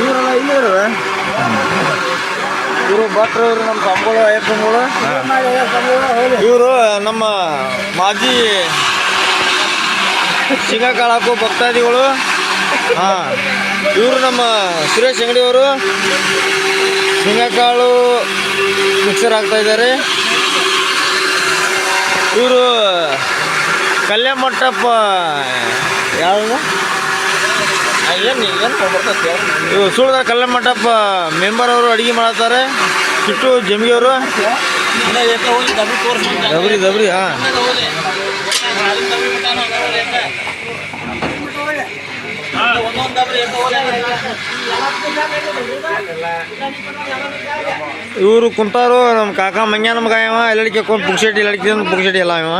ಇವರೆಲ್ಲ ಇಲ್ಲೇ ಇವರು ಭಟ್ರು, ಇವರು ನಮ್ಮ ಸಂಬಳ ಅಯ್ಯಪ್ಪಗಳು ಇವರು ನಮ್ಮ ಮಾಜಿ ಸಿಂಗಕಾಳ ಹಾಕೋ ಭಕ್ತಾದಿಗಳು. ಹಾಂ, ಇವರು ನಮ್ಮ ಸುರೇಶ್ ಅಂಗಡಿಯವರು ಶೇಂಗಾಕಾಳು ಮಿಕ್ಸರ್ ಆಗ್ತಾ ಇದ್ದಾರೆ. ಇವರು ಕಲ್ಯಾಣ ಮಂಟಪ ಯಾವುದು ಏನು ಏನು ಇವು ಸುಳ್ದ ಕಲ್ಯಾಣ ಮಂಟಪ ಮೆಂಬರ್ ಅವರು ಅಡುಗೆ ಮಾಡತ್ತಾರೆ. ಚಿಟ್ಟು ಜಮಿಗೆಯವರು ದಬ್ರಿ ದಬ್ರಿ ಹಾಂ. ಇವರು ಕುಂತಾರು ನಮ್ಮ ಕಾಕ ಮಂಗ್ಯಾನ ಮಗ ಇವ ಎಲ್ಲಡಿಕೆ ಕೊಂಡು ಪುಕ್ಸೆಟ್ಟಿ ಎಲ್ಲಡಿಕೆ ಪುಕ್ಸೆಟ್ಟಿ ಎಲ್ಲ ಇವ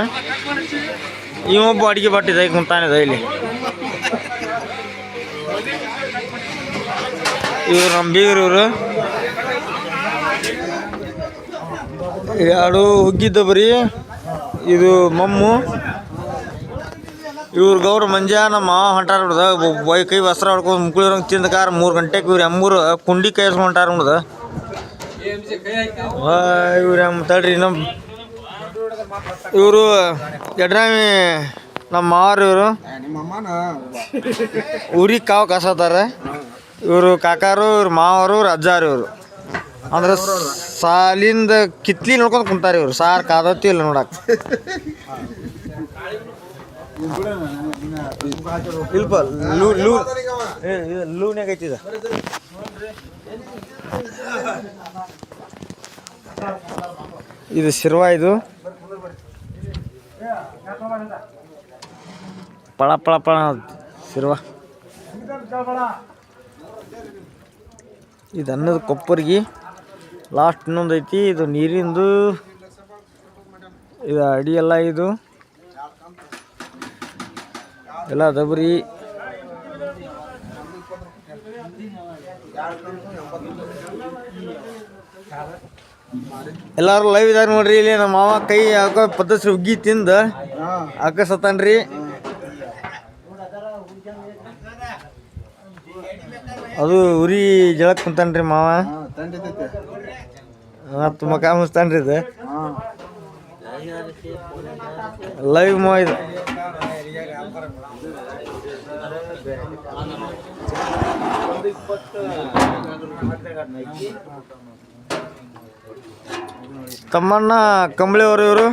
ಇವೊಬ್ಬ ಅಡಿಗೆ ಬಟ್ಟಿದೆ ಕುಂತಾನಿದೆ ಇಲ್ಲಿ. ಇವ್ರು ನಮ್ಮ ಬೀಗರು ಇವರು. ಎರಡು ಹುಗ್ಗಿದ್ದ ಬರೀ ಇದು ಮಮ್ಮು. ಇವ್ರು ಗೌರ ಮಂಜ ನಮ್ಮ ಮಾವ ಹೊಂಟಾರ ಬಿಡ್ದ ಬೈ ಕೈ ವಸ್ತ್ರ ಹೊಡ್ಕೊಂಡು ಮುಕ್ಳಿರಂಗೆ ತಿಂದ ಕಾರ ಮೂರು ಗಂಟೆಗೆ ಇವ್ರು ಎಮ್ಮೂರು ಕುಂಡಿ ಕೈ ಹಸ್ಕೊಂಡ್ ಹೊಂಟಾರ ಬಿಡ್ದ ಇವ್ರು ಎಮ್ಮ ತಡ್ರಿ ನಮ್ಮ ಇವರು ಎಡ್ರಾಮಿ ನಮ್ಮ ಮಾವರು ಇವರು. ಊರಿಗೆ ಕಾವು ಕಸತಾರೆ. ಇವರು ಕಾಕಾರು ಇವ್ರ ಮಾವರು ಇವ್ರ ಅಜ್ಜಾರು ಇವರು. ಅಂದ್ರೆ ಸಾಲಿಂದ ಕಿತ್ಲಿ ನೋಡ್ಕೊಂಡು ಕುಂತಾರ ಇವ್ರು. ಸಾರ್ ಕಾದತ್ತಿ ಇಲ್ಲ ನೋಡಕ್. ಇಲ್ಪ ಲೂ ಲೂ. ಇದು ಲೂನ್ಯಾಗ ಐತಿ ಇದು. ಇದು ಶಿರ್ವ ಇದು. ಪಳ ಪಳ ಪಳ, ಸಿರುವ. ಇದು ಅನ್ನದ ಕೊಪ್ಪರಿಗೆ ಲಾಸ್ಟ್ ಇನ್ನೊಂದು ಐತಿ, ಇದು ನೀರಿಂದು. ಇದು ಅಡಿ ಎಲ್ಲ ಇದು. ಎಲ್ಲ ದಬರಿ. ಎಲ್ಲಾರು ಲೈವ್ ಇದಾರೆ ನೋಡ್ರಿ, ಇಲ್ಲಿ ನಮ್ಮ ಮಾವ ಕೈ ಹಾಕೋ ಪದ್ಧತಿ ಉಗ್ಗಿ ತಿಂದ. ಸತ್ತಾನ್ರಿ ಅದು ಉರಿ ಜಳಕ್ ಕುಂತಾನ್ರಿ ಮಾವ. ಮತ್ತು ಮಕ ಮುಸ್ತಾನ್ರಿ ಇದು. ಲೈವ್ ಮಾ ಇದು. ತಮ್ಮಣ್ಣ ಕಂಬಳಿಯವರು ಇವರು?